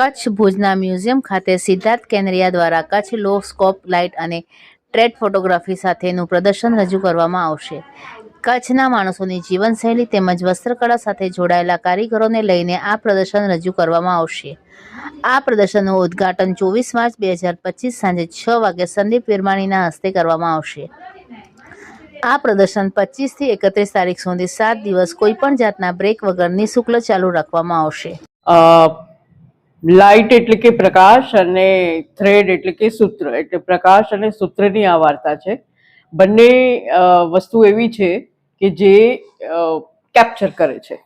કચ્છ ભુજના મ્યુઝિયમ ખાતે સિદ્ધાર્થ કેનરિયા દ્વારા કચ્છ લો સ્કોપ લાઇટ અને ટ્રેડ ફોટોગ્રાફી સાથેનું પ્રદર્શન રજૂ કરવામાં આવશે. કચ્છના માણસોની જીવનશૈલી તેમજ વસ્ત્રકળા સાથે જોડાયેલા કારીગરોને લઈને આ પ્રદર્શન રજૂ કરવામાં આવશે. આ પ્રદર્શનનું ઉદ્ઘાટન ચોવીસ માર્ચ બે હજાર પચીસ સાંજે છ વાગે સંદીપ વિરમાણીના હસ્તે કરવામાં આવશે. આ પ્રદર્શન પચીસથી એકત્રીસ તારીખ સુધી સાત દિવસ કોઈપણ જાતના બ્રેક વગર નિઃશુલ્ક ચાલુ રાખવામાં આવશે. લાઇટ એટલે કે પ્રકાશ અને થ્રેડ એટલે કે સૂત્ર, એટલે પ્રકાશ અને સૂત્રની આ વાર્તા છે. બંને વસ્તુ એવી છે કે જે કેપ્ચર કરે છે.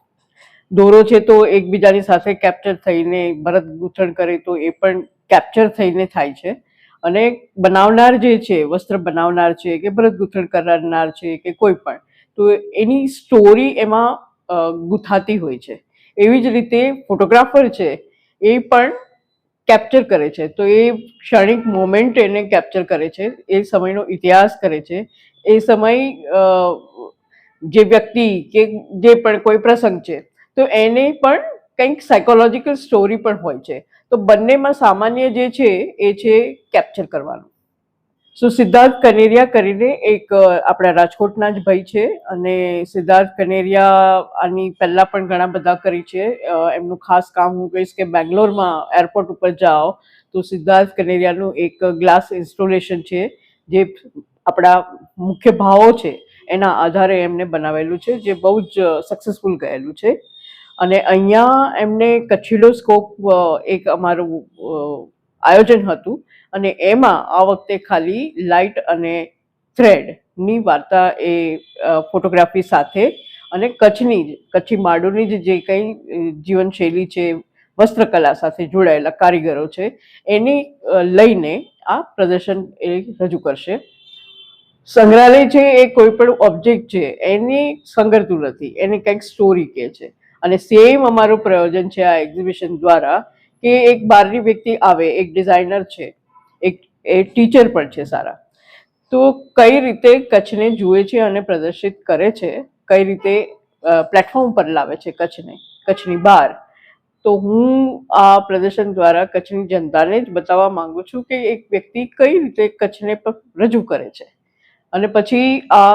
દોરો છે તો એકબીજાની સાથે કેપ્ચર થઈને, ભરત ગૂંથણ કરે તો એ પણ કેપ્ચર થઈને થાય છે. અને બનાવનાર જે છે, વસ્ત્ર બનાવનાર છે કે ભરત ગૂંથણ કરનાર છે કે કોઈ પણ, તો એની સ્ટોરી એમાં ગૂંથાતી હોય છે. એવી જ રીતે ફોટોગ્રાફર છે એ પણ કેપ્ચર કરે છે. તો એ ક્ષણિક મોમેન્ટ એને કેપ્ચર કરે છે. એ સમયનો ઇતિહાસ કરે છે. એ સમય જે વ્યક્તિ કે જે પણ કોઈ પ્રસંગ છે, તો એને પણ કંઈક સાયકોલોજીકલ સ્ટોરી પણ હોય છે. તો બંનેમાં સામાન્ય જે છે, એ છે કેપ્ચર કરવાનું. સો સિદ્ધાર્થ કનેરિયા કરીને એક આપણા રાજકોટના જ ભાઈ છે અને સિદ્ધાર્થ કનેરિયા આની પહેલાં પણ ઘણા બધા કરી છે. એમનું ખાસ કામ હું કહીશ કે બેંગ્લોરમાં એરપોર્ટ ઉપર જાઓ તો સિદ્ધાર્થ કનેરિયાનું એક ગ્લાસ ઇન્સ્ટોલેશન છે જે આપણા મુખ્ય ભાવો છે. એના આધારે એમને બનાવેલું છે, જે બહુ જ સક્સેસફુલ ગયેલું છે. અને અહીંયા એમને કચ્છીલો સ્કોપ એક અમારું આયોજન હતું અને એમાં આ વખતે ખાલી લાઇટ અને થ્રેડની વાર્તા એ ફોટોગ્રાફી સાથે અને કચ્છની કચ્છી માડોની જ જે કંઈ જીવનશૈલી છે, વસ્ત્રકલા સાથે જોડાયેલા કારીગરો છે, એની લઈને આ પ્રદર્શન એ રજૂ કરશે. સંગ્રહાલય છે એ કોઈ પણ ઓબ્જેક્ટ છે, એની સંગરતું નથી, એની કંઈક સ્ટોરી કહે છે. અને સેમ અમારું પ્રયોજન છે આ એક્ઝિબિશન દ્વારા કે એક બહારની વ્યક્તિ આવે, એક ડિઝાઇનર છે, એક, એ ટીચર પણ છે સારા. તો કઈ રીતે કચ્છને જુએ છે અને પ્રદર્શિત કરે છે, કઈ રીતે પ્લેટફોર્મ પર લાવે છે કચ્છને, કચ્છની બહાર, તો હું આ પ્રદર્શન દ્વારા કચ્છની જનતાને જ બતાવવા માંગુ છું કે એક વ્યક્તિ કઈ રીતે કચ્છને રજૂ કરે છે. અને પછી આ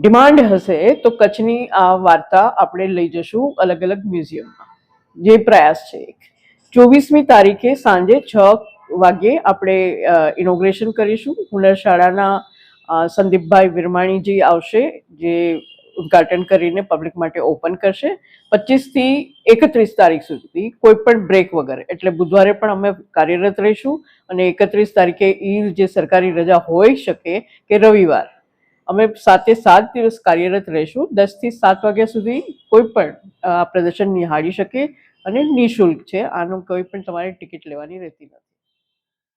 ડિમાન્ડ હશે તો કચ્છની આ વાર્તા આપણે લઈ જશું અલગ અલગ મ્યુઝિયમમાં. જે પ્રયાસ છે એક. ચોવીસમી તારીખે સાંજે છ વાગ્યે આપણે ઇનોગ્રેશન કરીશું. હુનર શાળાના સંદીપભાઈ વિરમાણીજી આવશે, જે ઉદ્ઘાટન કરીને પબ્લિક માટે ઓપન કરશે. પચીસથી એકત્રીસ તારીખ સુધી કોઈ પણ બ્રેક વગર, એટલે બુધવારે પણ અમે કાર્યરત રહીશું. અને એકત્રીસ તારીખે ઈદ જે સરકારી રજા હોઈ શકે કે રવિવાર અમે સાતે સાત દિવસ કાર્યરત રહીશું. દસથી સાત વાગ્યા સુધી કોઈ પણ આ પ્રદર્શન નિહાળી શકે અને નિઃશુલ્ક છે. આનું કોઈ પણ તમારે ટિકિટ લેવાની રહેતી નથી.